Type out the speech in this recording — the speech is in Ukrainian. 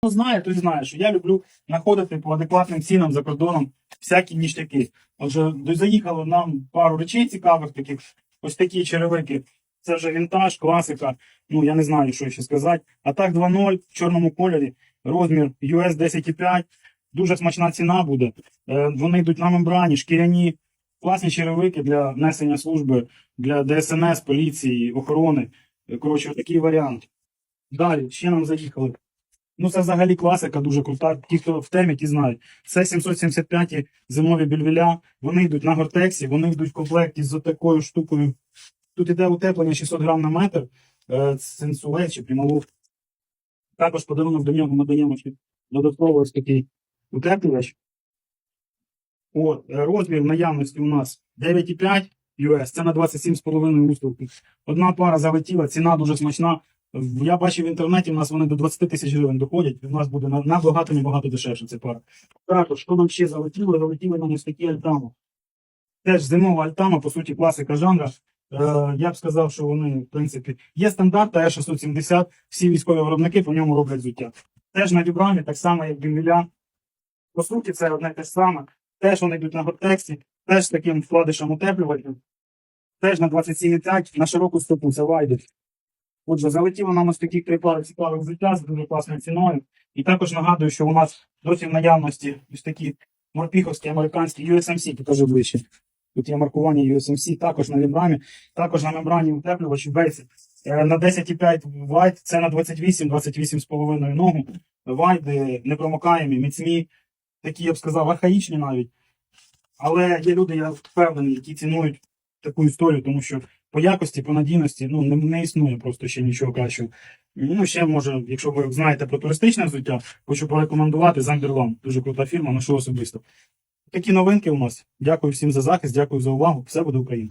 Хто знає, той знає, що я люблю знаходити по адекватним цінам за кордоном всякі ніштяки. Отже, заїхало нам пару речей цікавих таких. Ось такі черевики. Це вже вінтаж, класика. Ну я не знаю, що ще сказати. А так 2.0 в чорному кольорі, розмір US 10,5. Дуже смачна ціна буде. Е, Вони йдуть на мембрані, шкіряні, класні черевики для несення служби, для ДСНС, поліції, охорони. Коротше, такий варіант. Далі, ще нам заїхали. Ну, це взагалі класика, дуже крута. Ті, хто в темі, ті знають. Це 775 зимові більвіля. Вони йдуть на гортексі, вони йдуть в комплекті з такою штукою. Тут іде утеплення 600 грам на метр, е, чи прямолуг. Також подарунок до нього ми даємо додатково ось такий утеплювач. От, е, розмір наявності у нас 9,5 US, це на 27,5 устілки. Одна пара залетіла, ціна дуже смачна. Я бачив в інтернеті, у нас вони до 20 тисяч гривень доходять, в нас буде набагато набагато дешевше ця пара. Також, що нам ще залетіло, залетіли нам ось такі альтами. Теж зимова альтама, по суті, класика жанра. Е, я б сказав, що вони, в принципі, є стандарт Е670, всі військові виробники по ньому роблять взуття. Теж на вібрамі, так само, як Біміля. По суті, це одне те ж саме. Теж вони йдуть на гортексі, теж з таким вкладишем утеплювальним. Теж на 27,5, на широку стопу, це вайди. Отже, залетіло нам ось такі три пари цікавих взуття з дуже класною ціною. І також нагадую, що у нас досі в наявності ось такі морпіховські американські USMC, покажу ближче. Тут є маркування USMC, також на мембрані, також на мембрані утеплювачі бейси. Е, На 10,5 вайт, це на 28, 28,5 ногу. Вайди непромокаємі, міцні, такі, я б сказав, архаїчні навіть. Але є люди, я впевнений, які цінують таку історію, тому що по якості, по надійності ну, не, не існує просто ще нічого кращого. Ну, ще може, якщо ви знаєте про туристичне взуття, хочу порекомендувати Замберлам. Дуже крута фірма, ношу особисто. Такі новинки у нас. Дякую всім за захист, дякую за увагу. Все буде Україна.